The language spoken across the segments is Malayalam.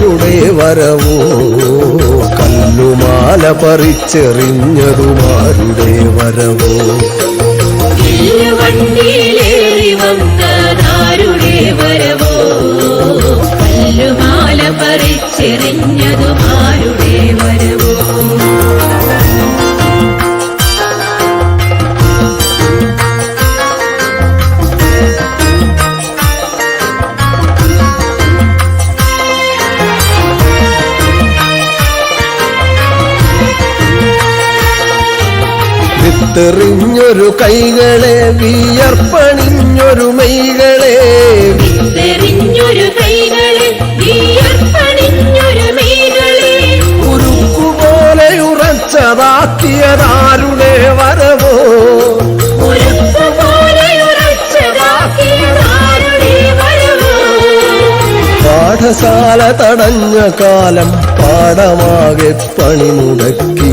വന്നതാരുടെ വരവോ? കല്ലുമാല പറിച്ചെറിഞ്ഞതുമാരുടെ വരവോ? വിത്തെറിഞ്ഞൊരു കൈകളെ വിയർപ്പണിഞ്ഞൊരു മെയ്കളെ. തെറിഞ്ഞൊരു കൈകളെ വിയർപ്പണിഞ്ഞൊരു മെയ്കളെ. വരവോ? ഉരുക്കുപോലെ ഉറച്ചതാക്കിയതാരുടെ വരവോ? പാഠശാല തടഞ്ഞ കാലം പാഠമാകെ പണിമുടക്കി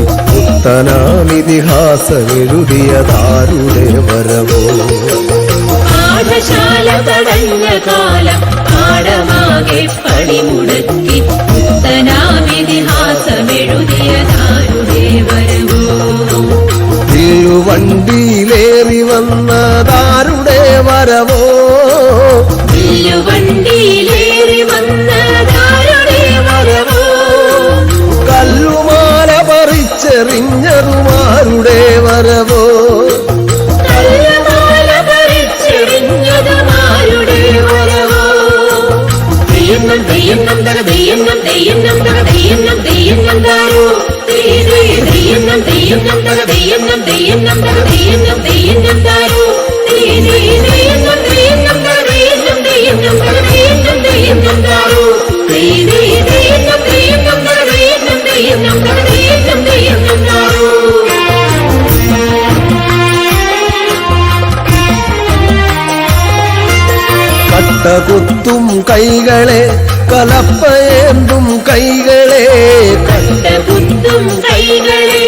പുത്തനാമിതിഹാസമെഴുതിയതാരുടെ വരവോ പാഠശാല തടഞ്ഞ കാലം പാഠമാകെ പണിമുടക്കി പുത്തനാമിതിഹാസമെഴുതിയതാരുടെ വരവോ വണ്ടിയിലേറി വന്നതാരുടെ വരവോ തെയ്യന്നം തെയ്യന്നം കട്ടകുത്തും കൈകളെ கலப்ப ஏந்தும் கைகளே. கண்ட குத்தும் கைகளே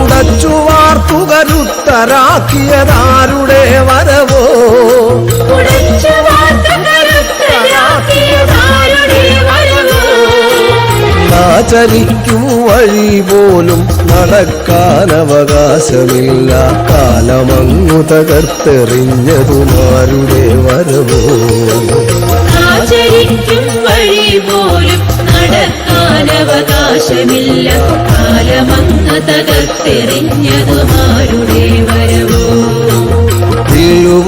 உடச்சுவார் புகருத்தராக்கியதாருடைய வரவோ உடச்சு നാചരിക്കും വഴി പോലും നടക്കാൻ അവകാശമില്ല. കാലമങ്ങു തകർത്തെറിഞ്ഞതുമാരുടെ വരവോ? ആചരിക്കും വഴി പോലും നടക്കാൻ അവകാശമില്ല. കാലമങ്ങ് തകർത്തെറിഞ്ഞതുമാരുടെ വരവോ?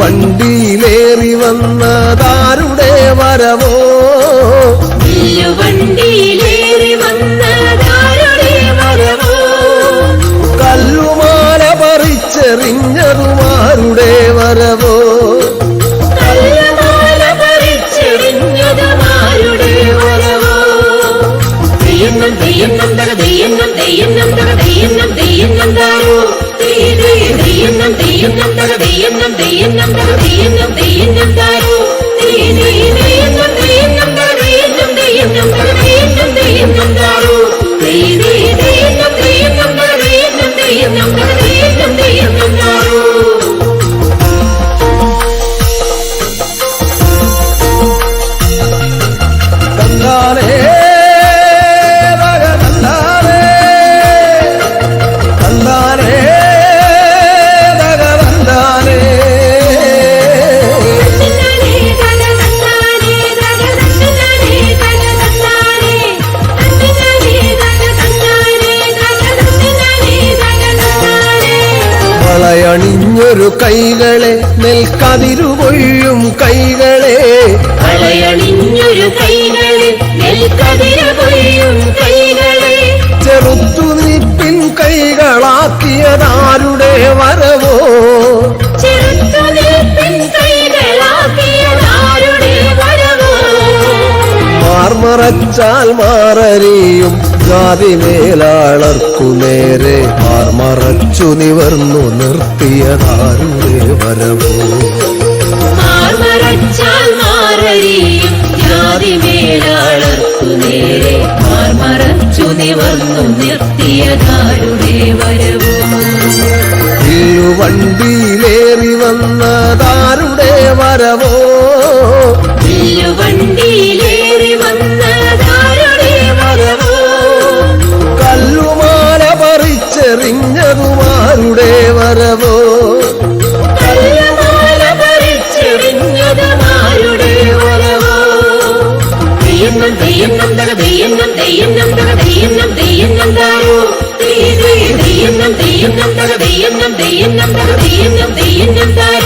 വണ്ടിയിലേറി വന്നതാരുടെ വരവോ? പറിച്ചെറിഞ്ഞതുമാരുടെ വരവോ തെയ്യന്നം തെയ്യന്നം തക തെയ്യന്നം തെയ്യന്നം തക തെയ്യന്നം തെയ്യന്നം താരോ തെയ്യന്നം തെയ്യന്നം തക തെയ്യന്നം തെയ്യന്നം തക തെയ്യന്നം തെയ്യന്നം താരോ തെയ്യന്നം തെയ്യന്നം തക തെയ്യന്നം തെയ്യന്നം തക തെയ്യന്നം തെയ്യന്നം താരോ കൈകളെ നെൽക്കതിരുകൊയ്യും കൈകളെ. ചെറുത്തു കൈകളെ കൈകളെ. ചെറുത്തുനിൽപ്പിൻ കൈകളാക്കിയതാരുടെ വരവോ? മാർമറച്ചാൽ മാറരിയും ജാതി മേലാളർക്കു നേരെ മറച്ചു നിവർന്നു നിർത്തിയതാരുടെ വരവോ? മാർമറച്ചു നിവർന്നു നിർത്തിയതാരുടെ വരവോ? വണ്ടിയിലേറി വന്നതാരുടെ വരവോ? തെയ്യന്നം തെയ്യന്നം തക തെയ്യന്നം തെയ്യന്നം തക തെയ്യന്നം തെയ്യന്നം താരോ തെയ്യന്നം തെയ്യന്നം തക തെയ്യന്നം തെയ്യന്നം തക തെയ്യന്നം തെയ്യന്നം താരോ തെയ്യന്നം